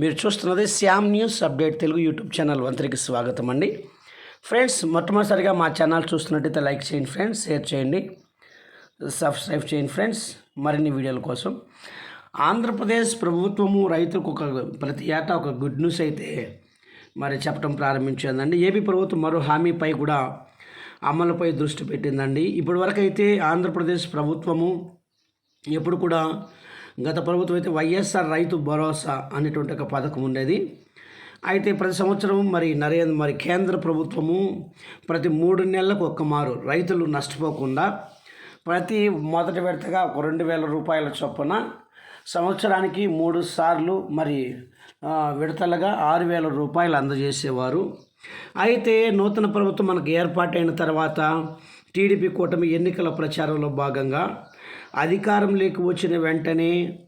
మీరు చూస్తున్నది Shyam news update Telugu YouTube channel వంతరికి స్వాగతం అండి. ఫ్రెండ్స్ మొట్టమొదటిసారిగా మా ఛానల్ చూస్తున్నట్టయితే లైక్ చేయండి ఫ్రెండ్స్ షేర్ చేయండి సబ్స్క్రైబ్ చేయండి ఫ్రెండ్స్. మరిన్ని వీడియోల కోసం ఆంధ్రప్రదేశ్ ప్రభుత్వము రైతులకు ఒక ప్రతి ఏటా ఒక గుడ్ న్యూస్ అయితే మరి చెప్పడం ప్రారంభించిందండి. ఏపీ ప్రభుత్వం మరో హామీపై కూడా అమలుపై దృష్టి పెట్టిందండి. ఇప్పటివరకు అయితే ఆంధ్రప్రదేశ్ ప్రభుత్వము ఎప్పుడు కూడా గత ప్రభుత్వం అయితే వైఎస్ఆర్ రైతు భరోసా అనేటువంటి ఒక పథకం ఉండేది. అయితే ప్రతి సంవత్సరం మరి నరేంద్ర మరి కేంద్ర ప్రభుత్వము ప్రతి మూడు నెలలకు ఒక్క మారు రైతులు నష్టపోకుండా ప్రతి మొదటి విడతగా ఒక రెండు వేల రూపాయల చొప్పున సంవత్సరానికి మూడు సార్లు మరి విడతలుగా ఆరు వేల రూపాయలు అందజేసేవారు. అయితే నూతన ప్రభుత్వం మనకు ఏర్పాటైన తర్వాత టీడీపీ కూటమి ఎన్నికల ప్రచారంలో భాగంగా అధికారంలోకి వచ్చిన వెంటనే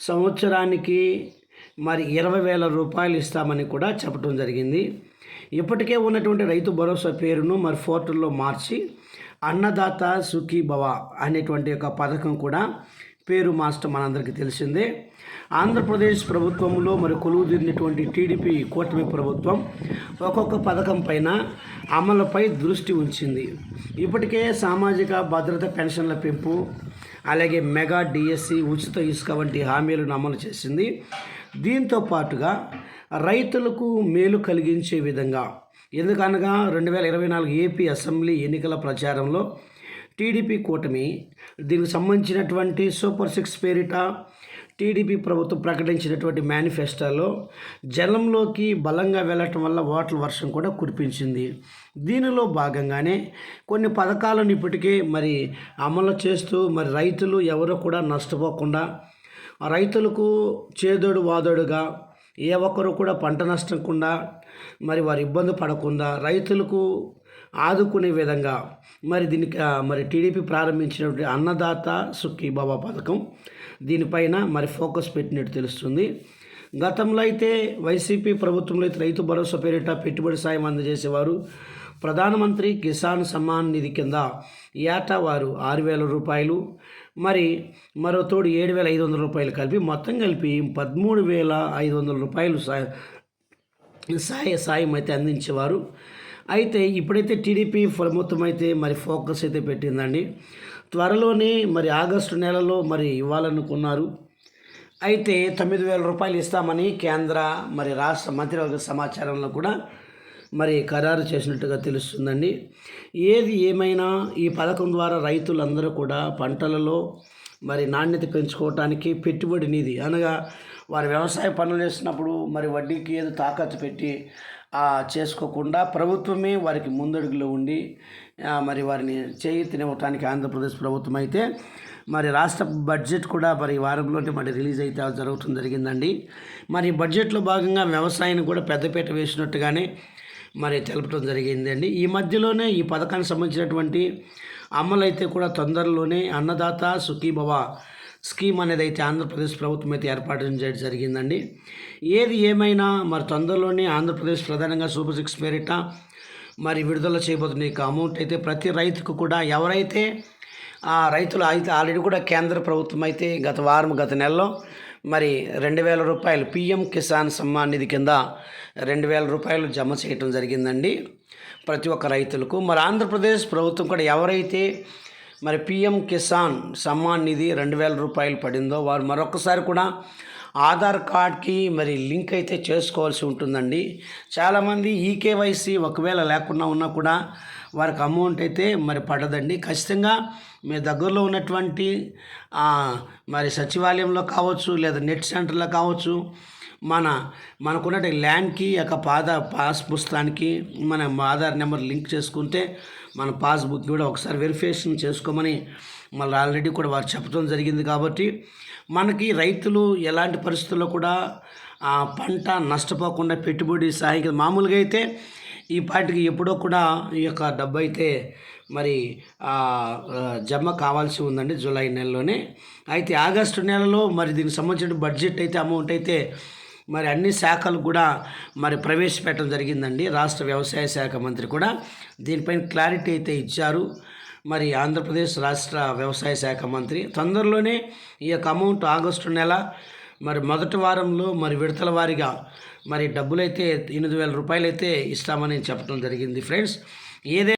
సంవత్సరానికి మరి ఇరవై వేల రూపాయలు ఇస్తామని కూడా చెప్పడం జరిగింది. ఇప్పటికే ఉన్నటువంటి రైతు భరోసా పేరును మరి పోర్టల్లో మార్చి అన్నదాత సుఖీ భవ అనేటువంటి ఒక పథకం కూడా పేరు మాస్టర్ మనందరికీ తెలిసిందే. ఆంధ్రప్రదేశ్ ప్రభుత్వంలో మరి కొలువుదీరినటువంటి టీడీపీ కూటమి ప్రభుత్వం ఒక్కొక్క పథకం పైన అమలుపై దృష్టి ఉంచింది. ఇప్పటికే సామాజిక భద్రత పెన్షన్ల పెంపు అలాగే మెగా డిఎస్సి ఉచిత ఇసుక వంటి హామీలను అమలు చేసింది. దీంతో పాటుగా రైతులకు మేలు కలిగించే విధంగా ఎందుకనగా రెండు వేల ఇరవై నాలుగు ఏపీ అసెంబ్లీ ఎన్నికల ప్రచారంలో టీడీపీ కూటమి దీనికి సంబంధించినటువంటి సూపర్ సిక్స్ పేరిట టీడీపీ ప్రభుత్వం ప్రకటించినటువంటి మేనిఫెస్టోలో జలంలోకి బలంగా వెళ్ళటం వల్ల ఓట్ల వర్షం కూడా కురిపించింది. దీనిలో భాగంగానే కొన్ని పథకాలను ఇప్పటికే మరి అమలు చేస్తూ మరి రైతులు ఎవరు కూడా నష్టపోకుండా రైతులకు చేదోడు వాదోడుగా ఏ ఒక్కరు కూడా పంట నష్టకుండా మరి వారు ఇబ్బంది పడకుండా రైతులకు ఆదుకునే విధంగా మరి దీనికి మరి టీడీపీ ప్రారంభించినటువంటి అన్నదాత సుఖీబాబా పథకం దీనిపైన మరి ఫోకస్ పెట్టినట్టు తెలుస్తుంది. గతంలో అయితే వైసీపీ ప్రభుత్వంలో అయితే రైతు భరోసా పేరిట పెట్టుబడి సాయం అందజేసేవారు. ప్రధానమంత్రి కిసాన్ సమ్మాన్ నిధి కింద ఏటా వారు ఆరు వేల రూపాయలు మరి మరో తోడు ఏడు వేల ఐదు వందల రూపాయలు కలిపి మొత్తం కలిపి పదమూడు వేల ఐదు వందల రూపాయలు సాయ సాయ సాయం అయితే అందించేవారు. అయితే ఇప్పుడైతే టీడీపీ మొత్తం అయితే మరి ఫోకస్ అయితే పెట్టిందండి. త్వరలోనే మరి ఆగస్టు నెలలో మరి ఇవ్వాలనుకున్నారు. అయితే తొమ్మిది వేల రూపాయలు ఇస్తామని కేంద్ర మరి రాష్ట్ర మంత్రివర్గ సమాచారంలో కూడా మరి ఖరారు చేసినట్టుగా తెలుస్తుందండి. ఏది ఏమైనా ఈ పథకం ద్వారా రైతులందరూ కూడా పంటలలో మరి నాణ్యత పెంచుకోవటానికి పెట్టుబడి నిధి అనగా వారి వ్యవసాయ పనులు చేసినప్పుడు మరి వడ్డీకి ఏదో తాకట్టు పెట్టి చేసుకోకుండా ప్రభుత్వమే వారికి ముందడుగులో ఉండి మరి వారిని చేయూతనివ్వటానికి ఆంధ్రప్రదేశ్ ప్రభుత్వం అయితే మరి రాష్ట్ర బడ్జెట్ కూడా మరి ఈ వారంలోనే మరి రిలీజ్ అయితే జరగటం జరిగిందండి. మరి బడ్జెట్లో భాగంగా వ్యవసాయాన్ని కూడా పెద్దపీట వేసినట్టుగానే మరి తెలపడం జరిగిందండి. ఈ మధ్యలోనే ఈ పథకానికి సంబంధించినటువంటి అమలు అయితే కూడా తొందరలోనే అన్నదాత సుఖీభవ స్కీమ్ అనేది అయితే ఆంధ్రప్రదేశ్ ప్రభుత్వం అయితే ఏర్పాటు చేయడం జరిగిందండి. ఏది ఏమైనా మరి తొందరలోనే ఆంధ్రప్రదేశ్ ప్రధానంగా సూపర్ సిక్స్ పేరిట మరి విడుదల చేయబోతున్న ఈ అమౌంట్ అయితే ప్రతి రైతుకు కూడా ఎవరైతే ఆ రైతులు అయితే ఆల్రెడీ కూడా కేంద్ర ప్రభుత్వం అయితే గత వారం గత నెలలో మరి రెండు వేల రూపాయలు పిఎం కిసాన్ సమ్మాన్ నిధి కింద రెండు వేల రూపాయలు జమ చేయటం జరిగిందండి. ప్రతి ఒక్క రైతులకు మరి ఆంధ్రప్రదేశ్ ప్రభుత్వం కూడా ఎవరైతే మరి పిఎం కిసాన్ సమ్మాన్ నిధి రెండు వేల రూపాయలు పడిందో వారు మరొకసారి కూడా ఆధార్ కార్డ్కి మరి లింక్ అయితే చేసుకోవాల్సి ఉంటుందండి. చాలామంది ఈకేవైసీ ఒకవేళ లేకుండా ఉన్నా కూడా వారికి అమౌంట్ అయితే మరి పడదండి. ఖచ్చితంగా మీ దగ్గరలో ఉన్నటువంటి మరి సచివాలయంలో కావచ్చు లేదా నెట్ సెంటర్లో కావచ్చు మన మనకున్న ల్యాండ్కి యొక్క పాద పాస్ పుస్తకానికి మన ఆధార్ నెంబర్ లింక్ చేసుకుంటే మన పాస్బుక్ కూడా ఒకసారి వెరిఫికేషన్ చేసుకోమని మళ్ళీ ఆల్రెడీ కూడా వారు చెప్పడం జరిగింది కాబట్టి మనకి రైతులు ఎలాంటి పరిస్థితుల్లో కూడా ఆ పంట నష్టపోకుండా పెట్టుబడి సాయం మామూలుగా అయితే ఈ పాటికి ఎప్పుడో కూడా ఈ యొక్క డబ్బు అయితే మరి జమ కావాల్సి ఉందండి జూలై నెలలోనే. అయితే ఆగస్టు నెలలో మరి దీనికి సంబంధించిన బడ్జెట్ అయితే అమౌంట్ అయితే మరి అన్ని శాఖలు కూడా మరి ప్రవేశపెట్టడం జరిగిందండి. రాష్ట్ర వ్యవసాయ శాఖ మంత్రి కూడా దీనిపైన క్లారిటీ అయితే ఇచ్చారు. మరి ఆంధ్రప్రదేశ్ రాష్ట్ర వ్యవసాయ శాఖ మంత్రి తొందరలోనే ఈ యొక్క అమౌంట్ ఆగస్టు నెల మరి మొదటి వారంలో మరి విడతల వారీగా మరి డబ్బులైతే ఎనిమిది వేల రూపాయలు అయితే ఇస్తామని చెప్పడం జరిగింది ఫ్రెండ్స్. ఏదే